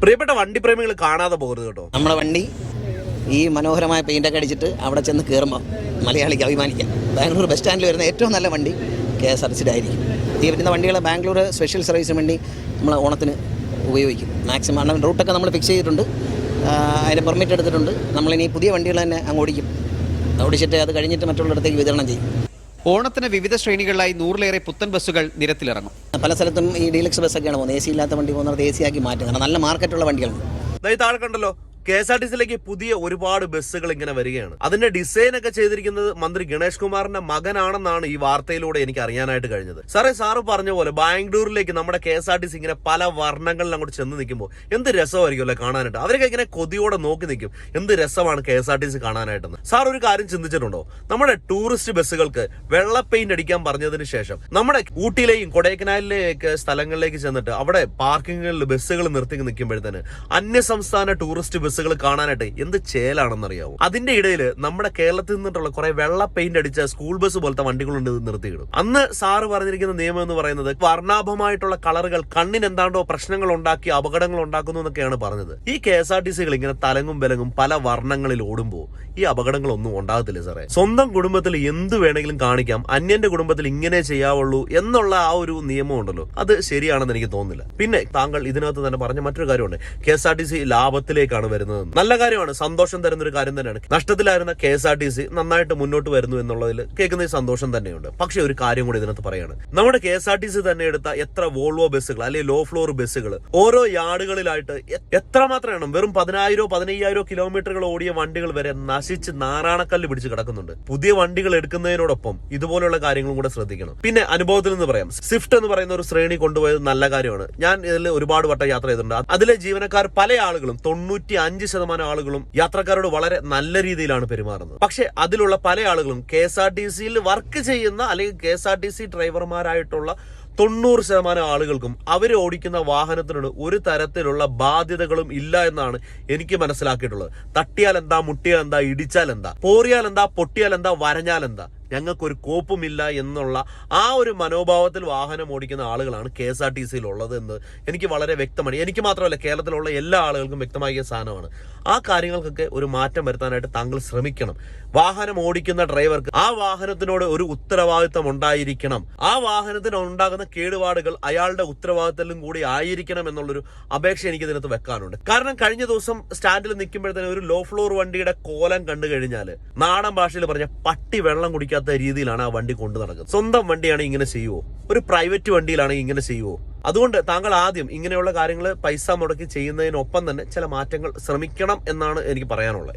പ്രിയപ്പെട്ട വണ്ടി പ്രേമികൾ കാണാതെ പോകരുത് കേട്ടോ. നമ്മുടെ വണ്ടി ഈ മനോഹരമായ പെയിന്റൊക്കെ അടിച്ചിട്ട് അവിടെ ചെന്ന് കയറുമ്പോൾ മലയാളിക്ക് അഭിമാനിക്കാം. ബാംഗ്ലൂർ ബസ് സ്റ്റാൻഡിൽ വരുന്ന ഏറ്റവും നല്ല വണ്ടി കെ എസ് ആർ സിയുടെ ആയിരിക്കും. ഈ വരുന്ന വണ്ടികൾ ബാംഗ്ലൂർ സ്പെഷ്യൽ സർവീസിന് വേണ്ടി നമ്മൾ ഓണത്തിന് ഉപയോഗിക്കും. മാക്സിമം അണ്ണൻ റൂട്ടൊക്കെ നമ്മൾ ഫിക്സ് ചെയ്തിട്ടുണ്ട്. അതിന്റെ പെർമിറ്റ് എടുത്തിട്ടുണ്ട്. നമ്മളിനി പുതിയ വണ്ടികൾ തന്നെ അങ്ങ് ഓടിക്കും. ഓടിച്ചിട്ട് അത് കഴിഞ്ഞിട്ട് മറ്റുള്ളിടത്തേക്ക് വിതരണം ചെയ്യും. ഓണത്തിന് വിവിധ ശ്രേണികളിലായി നൂറിലേറെ പുത്തൻ ബസ്സുകൾ നിരത്തിലിറങ്ങും. പല സ്ഥലത്തും ഈ ഡീലക്സ് ബസ്സൊക്കെയാണ് പോകുന്നത്. എ സി ഇല്ലാത്ത വണ്ടി പോകുന്നത് എ സി ആക്കി മാറ്റുന്നത് നല്ല മാർക്കറ്റുള്ള വണ്ടികളുണ്ട്. താഴെ കണ്ടല്ലോ. കെ എസ് ആർ ടി സിയിലേക്ക് പുതിയ ഒരുപാട് ബസ്സുകൾ ഇങ്ങനെ വരികയാണ്. അതിന്റെ ഡിസൈൻ ഒക്കെ ചെയ്തിരിക്കുന്നത് മന്ത്രി ഗണേഷ് കുമാറിന്റെ മകനാണെന്നാണ് ഈ വാർത്തയിലൂടെ എനിക്ക് അറിയാനായിട്ട് കഴിഞ്ഞത്. സാറേ സാറ് പറഞ്ഞ പോലെ ബാംഗ്ലൂരിലേക്ക് നമ്മുടെ K S R T C ഇങ്ങനെ പല വർണങ്ങളിൽ അങ്ങോട്ട് ചെന്ന് നിൽക്കുമ്പോൾ എന്ത് രസമായിരിക്കും അല്ലേ കാണാനായിട്ട്? അവരൊക്കെ ഇങ്ങനെ കൊതിയോടെ നോക്കി നിൽക്കും എന്ത് രസമാണ് K S R T C കാണാനായിട്ടെന്ന്. Sir ഒരു കാര്യം ചിന്തിച്ചിട്ടുണ്ടോ? നമ്മുടെ ടൂറിസ്റ്റ് ബസ്സുകൾക്ക് വെള്ള പെയിന്റ് അടിക്കാൻ പറഞ്ഞതിന് ശേഷം നമ്മുടെ ഊട്ടിയിലെയും കൊടൈക്കനാലിലെയൊക്കെ സ്ഥലങ്ങളിലേക്ക് ചെന്നിട്ട് അവിടെ പാർക്കിങ്ങുകളിൽ ബസ്സുകൾ നിർത്തി നിൽക്കുമ്പോഴത്തേന് അന്യ സംസ്ഥാന ടൂറിസ്റ്റ് ബസ്സുകൾ കാണാനായിട്ട് എന്ത് ചേലാണെന്നറിയാവോ? അതിന്റെ ഇടയിൽ നമ്മുടെ കേരളത്തിൽ നിന്നിട്ടുള്ള കുറെ വെള്ള പെയിന്റ് അടിച്ച സ്കൂൾ ബസ് പോലത്തെ വണ്ടികളുണ്ട് നിർത്തിയിടും അന്ന് സാറ് പറഞ്ഞിരിക്കുന്ന നിയമം എന്ന് പറയുന്നത് വർണാഭമായിട്ടുള്ള കളറുകൾ കണ്ണിന് എന്താണ്ടോ പ്രശ്നങ്ങൾ ഉണ്ടാക്കി അപകടങ്ങൾ ഉണ്ടാക്കുന്നു എന്നൊക്കെയാണ് പറഞ്ഞത്. ഈ കെ എസ് ആർ ടി സികൾ ഇങ്ങനെ തലങ്ങും ബലങ്ങും പല വർണങ്ങളിൽ ഓടുമ്പോൾ ഈ അപകടങ്ങളൊന്നും ഉണ്ടാകത്തില്ല സാറേ സ്വന്തം കുടുംബത്തിൽ എന്ത് വേണമെങ്കിലും കാണിക്കാം അന്യന്റെ കുടുംബത്തിൽ ഇങ്ങനെ ചെയ്യാവുള്ളൂ എന്നുള്ള ആ ഒരു നിയമം ഉണ്ടല്ലോ. അത് ശരിയാണെന്ന് എനിക്ക് തോന്നുന്നില്ല. പിന്നെ താങ്കൾ ഇതിനകത്ത് തന്നെ പറഞ്ഞ മറ്റൊരു കാര്യമുണ്ട്. K S R T C ലാഭത്തിലേക്കാണ് വരുന്നത്. നല്ല കാര്യമാണ്. സന്തോഷം തരുന്ന ഒരു കാര്യം തന്നെയാണ്. നഷ്ടത്തിലായിരുന്ന K S R T C നന്നായിട്ട് മുന്നോട്ട് വരുന്നു എന്നുള്ളതിൽ കേൾക്കുന്ന സന്തോഷം തന്നെയുണ്ട്. പക്ഷെ ഒരു കാര്യം കൂടി ഇതിനകത്ത് പറയാണ്. നമ്മുടെ K S R T C തന്നെ എടുത്ത എത്ര വോൾവോ ബസ്സുകൾ അല്ലെങ്കിൽ ലോ ഫ്ലോർ ബസ്സുകൾ ഓരോ യാർഡുകളിലായിട്ട് എത്ര എണ്ണം? വെറും പതിനായിരോ പതിനയ്യായിരോ കിലോമീറ്ററുകൾ ഓടിയ വണ്ടികൾ വരെ നശിച്ച് നാറാണക്കല്ല് പിടിച്ച് കിടക്കുന്നുണ്ട്. പുതിയ വണ്ടികൾ എടുക്കുന്നതിനോടൊപ്പം ഇതുപോലുള്ള കാര്യങ്ങളും കൂടെ ശ്രദ്ധിക്കണം. പിന്നെ അനുഭവത്തിൽ നിന്ന് പറയാം. സ്വിഫ്റ്റ് എന്ന് പറയുന്ന ഒരു ശ്രേണി കൊണ്ടുപോയത് നല്ല കാര്യമാണ്. ഞാൻ ഇതിൽ ഒരുപാട് വട്ടം യാത്ര ചെയ്തിട്ടുണ്ട്. അതിലെ ജീവനക്കാർ പല ആളുകളും തൊണ്ണൂറ്റി അഞ്ച് ശതമാനം ആളുകളും യാത്രക്കാരോട് വളരെ നല്ല രീതിയിലാണ് പെരുമാറുന്നത്. പക്ഷെ അതിലുള്ള പല ആളുകളും കെ എസ് ആർ ടി സിയിൽ വർക്ക് ചെയ്യുന്ന അല്ലെങ്കിൽ K S R T C ഡ്രൈവർമാരായിട്ടുള്ള തൊണ്ണൂറ് ശതമാനം ആളുകൾക്കും അവർ ഓടിക്കുന്ന വാഹനത്തിനോട് ഒരു തരത്തിലുള്ള ബാധ്യതകളും ഇല്ല എന്നാണ് എനിക്ക് മനസ്സിലാക്കിയിട്ടുള്ളത്. തട്ടിയാൽ എന്താ മുട്ടിയാൽ എന്താ ഇടിച്ചാൽ എന്താ പോറിയാൽ എന്താ പൊട്ടിയാൽ എന്താ വരഞ്ഞാൽ എന്താ? ഞങ്ങൾക്കൊരു കോപ്പുമില്ല എന്നുള്ള ആ ഒരു മനോഭാവത്തിൽ വാഹനം ഓടിക്കുന്ന ആളുകളാണ് കെ എസ് ആർ ടി സിയിൽ ഉള്ളത് എന്ന് എനിക്ക് വളരെ വ്യക്തമാണ്. എനിക്ക് മാത്രമല്ല കേരളത്തിലുള്ള എല്ലാ ആളുകൾക്കും വ്യക്തമായ സാധനമാണ്. ആ കാര്യങ്ങൾക്കൊക്കെ ഒരു മാറ്റം വരുത്താനായിട്ട് താങ്കൾ ശ്രമിക്കണം. വാഹനം ഓടിക്കുന്ന ഡ്രൈവർക്ക് ആ വാഹനത്തിനോട് ഒരു ഉത്തരവാദിത്തം ഉണ്ടായിരിക്കണം. ആ വാഹനത്തിന് ഉണ്ടാകുന്ന കേടുപാടുകൾ അയാളുടെ ഉത്തരവാദിത്തത്തിലും കൂടി ആയിരിക്കണം എന്നുള്ളൊരു അപേക്ഷ എനിക്ക് ഇതിനകത്ത് വെക്കാനുണ്ട്. കാരണം കഴിഞ്ഞ ദിവസം സ്റ്റാൻഡിൽ നിൽക്കുമ്പോഴത്തേനും ഒരു ലോ ഫ്ലോർ വണ്ടിയുടെ കോലം കണ്ടു കഴിഞ്ഞാൽ നാടൻ ഭാഷയിൽ പറഞ്ഞ പട്ടി വെള്ളം കുടിക്കാത്ത രീതിയിലാണ് ആ വണ്ടി കൊണ്ടു നടക്കുന്നത്. സ്വന്തം വണ്ടിയാണ് ഇങ്ങനെ ചെയ്യുവോ? ഒരു പ്രൈവറ്റ് വണ്ടിയിലാണെങ്കിൽ ഇങ്ങനെ ചെയ്യുവോ? അതുകൊണ്ട് താങ്കൾ ആദ്യം ഇങ്ങനെയുള്ള കാര്യങ്ങൾ പൈസ മുടക്കി ചെയ്യുന്നതിനൊപ്പം തന്നെ ചില മാറ്റങ്ങൾ ശ്രമിക്കണം എന്നാണ് എനിക്ക് പറയാനുള്ളത്.